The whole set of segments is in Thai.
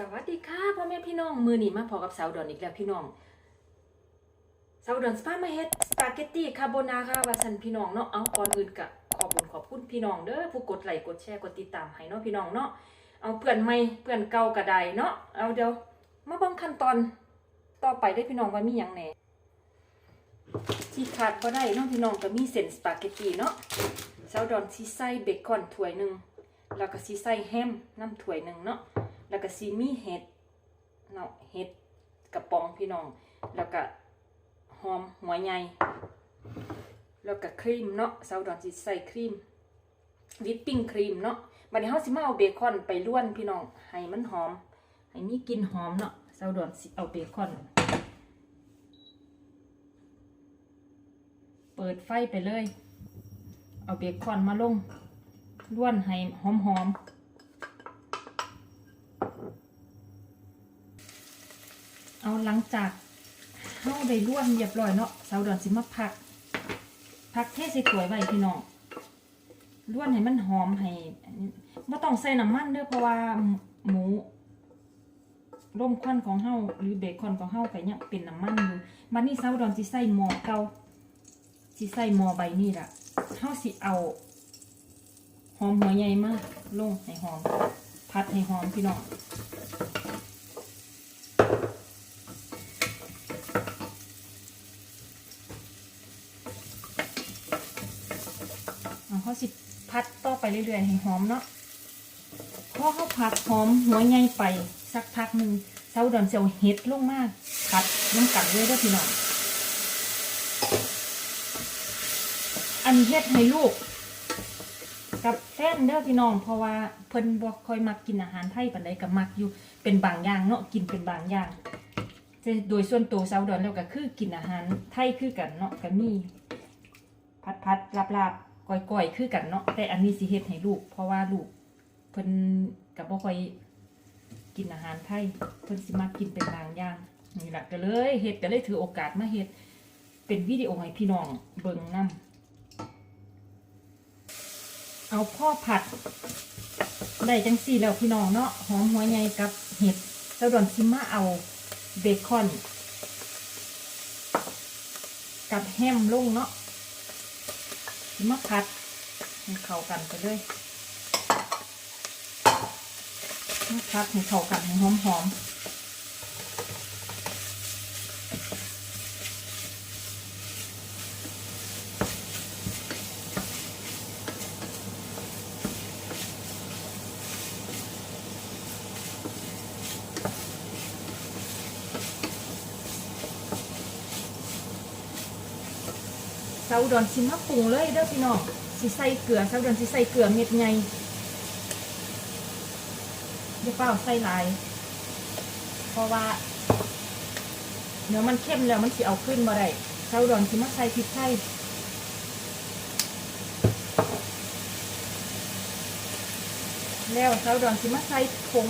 สวัสดีค่ะพ่อแม่พี่น้องมือหนีมาพอกับสาวดอนอีกแล้วพี่น้องสาวดอนสปามาเฮ็ดสปาเกตตี้คาโบนาร่าว่าสันพี่น้องเนาะเอาก่อนอื่นกะขอบคุญขอบคุณพี่น้องเด้อผู้กดไลค์กดแชร์กดติดตามให้เนาะพี่น้องเนาะเอาเพื่อนใหม่เพื่อนเก่าก็ไดเนาะเอาเดี๋ยวมาบิ่งขั้นตอนต่อไปได้พี่น้องว่ามีหยังแหนที่ขาดบ่ได้เนาะพี่น้องก็มีเส้นสปาเกตตี้เนาะสาวดอนสิใส่เบคอนถ้วยหนึ่งแล้วก็สิใส่แฮมน้ำถ้วยหนึ่งเนาะ แล้วก็ซีมีเห็ดเนาะเห็ดกระป๋องพี่น้อง แล้วก็หอมหัวใหญ่แล้วก็ครีมเนาะสาวดอนสิใส่ครีมวิปปิ้งครีมเนาะบัดนี้เฮาสิมาเอาเบคอนไปล้วนพี่น้องให้มันหอม ให้มีกลิ่นหอมเนาะสาวดอนสิเอาเบคอน เปิดไฟไปเลย เอาเบคอนมาลงล้วนให้หอมๆ เอา หลังจากเข้าได้ร่วนเรียบร้อยเนาะเสาวดอนสิมาพัก พักเทใส่ถ้วยไว้พี่น้องร่วนให้มันหอมให้ไม่ต้องใส่น้ำมันเด้อเพราะว่าหมูร่มควันของเฮาหรือเบคอนของเฮาก็ยังเป็นน้ำมันอยู่มันนี่เสาวดอนสิใส่หม้อเก่าสิใส่หม้อใบนี้ล่ะเฮาสิเอา หอมหัวใหญ่มากลงให้หอม พัดให้หอมพี่น้อง เอาเขาสิพัดต่อไปเรื่อยๆให้หอมเนาะพอเขาพัดหอมหัวใหญ่ไปสักพักหนึ่งเซาดอนเซลเฮ็ดลงมากพัดน้ำกันเลยด้อพี่น้องอันนี้เฮ็ดให้ลูก กับแฟนเด้อพี่น้อง เพราะว่าเพิ่นบ่ค่อยมักกินอาหารไทยปานใดก็มักอยู่เป็นบางอย่างเนาะกินเป็นบางอย่างแต่โดยส่วนตัวเซาดอนแล้วก็คือกินอาหารไทยคือกันเนาะก็มีพัดพัดลาบลาบ ก้อยก้อยคือกันเนาะแต่อันนี้สิเฮ็ดให้ลูก เพราะว่าลูกเพิ่นกับบ่ค่อยกินอาหารไทยเพิ่นสิมากินเป็นบางอย่างนี่ล่ะก็เลยเฮ็ดก็เลยถือโอกาสมาเฮ็ดเป็นวิดีโอให้พี่น้องเบิ่งนํเอาพ่อผัดได้จังสี่แล้วพี่น้องเนาะหอมหัวใหญ่กับเห็ดแล้วดอนซิมาเอาเบคอน กับแฮมลงเนาะ มาพัดให้เข้ากันไปเลยมาพัดให้เข้ากันให้หอมห อมเซาอุดอนซิมาปรุงเลยเด้อพี่น้องสิใส่เกลือเซาอุดอนสิใส่เกลือเม็ดใหญ่เดี๋ยวเปล่าใส่หลาย เพราะว่าเนื้อมันเข้มแล้วมันสิเอาขึ้นมาได้เซาอุดอนสิมาใส่พริกไทยแล้วเซาอุดอนสิมาใส่ผง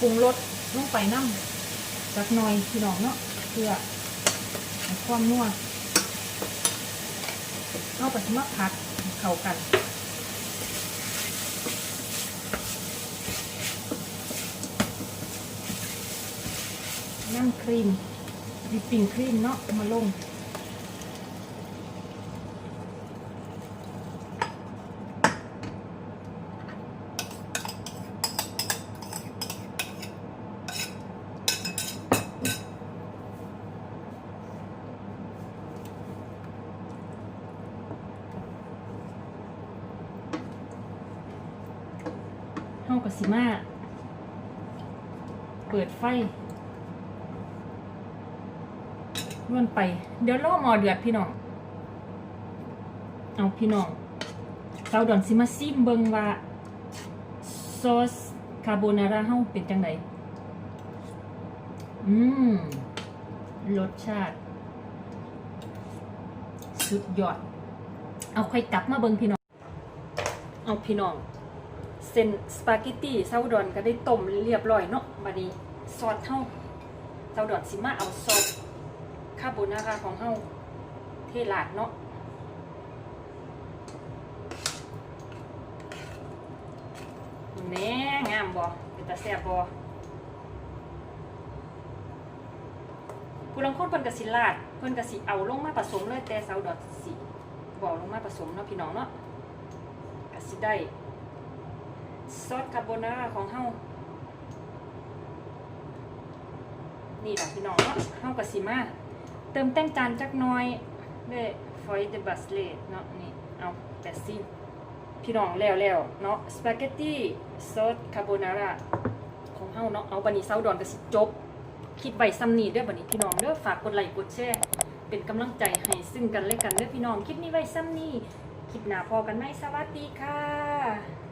ปรุงรสลงไปน้ำจักหน่อยพี่น้องเนาะเพื่อความนัว เอาไปมาพัดเข้ากันน้ำครีมดิปปิ้งครีมเนาะมาลง เฮากับสิมาเปิดไฟล้วนไป เดี๋ยวรอหมอเดือดพี่น้อง เอาพี่น้องเราดอนสิมาซิมเบิงว่าซอสคาโบนาร่าเฮาเป็นจังไดอืม รสชาติ สุดยอด เอาไข่กลับมาเบิงพี่น้อง เอาพี่น้อง เส้นสปาเกตตี้ซาวดอนก็ได้ต้มเรียบร้อยเนาะบัดนี้ซอสเฮาซาวดอนสิมาเอาซอสคาโบนาร่าของเฮาเทลาดเนาะแน่งามบ่เป็นตาแซ่บบ่ผู้ลางคนเพิ่นกะสิลาดเพิ่นกะสิเอาลงมาผสมเลยแต่ซาวดอนสิบ่ลงมาผสมเนาะพี่น้องเนาะกะสิได้ ซอสคาโบนาร่าของเฮานี่ล่ะพี่น้องเนาะเฮาก็สิมาเติมแต่งจานจักน่อยด้วยฟอยเดบัสเลตเนาะนี่เอาแปดสิพี่น้องแล้วแล้วเนาะสปาเกตตี้ซอสคาโบนาร่าของเฮาเนาะเอาบัดนี้เซาดอนก็สิจบคลิปไว้ซ้ำนี้เด้อบัดนี้พี่น้องเด้อฝากกดไลค์กดแชร์เป็นกำลังใจให้ซึ่งกันและกันเด้อพี่น้องคลิปนี้ไว้ซ้ำนี้คลิปหน้าพอกันไหมสวัสดีค่ะ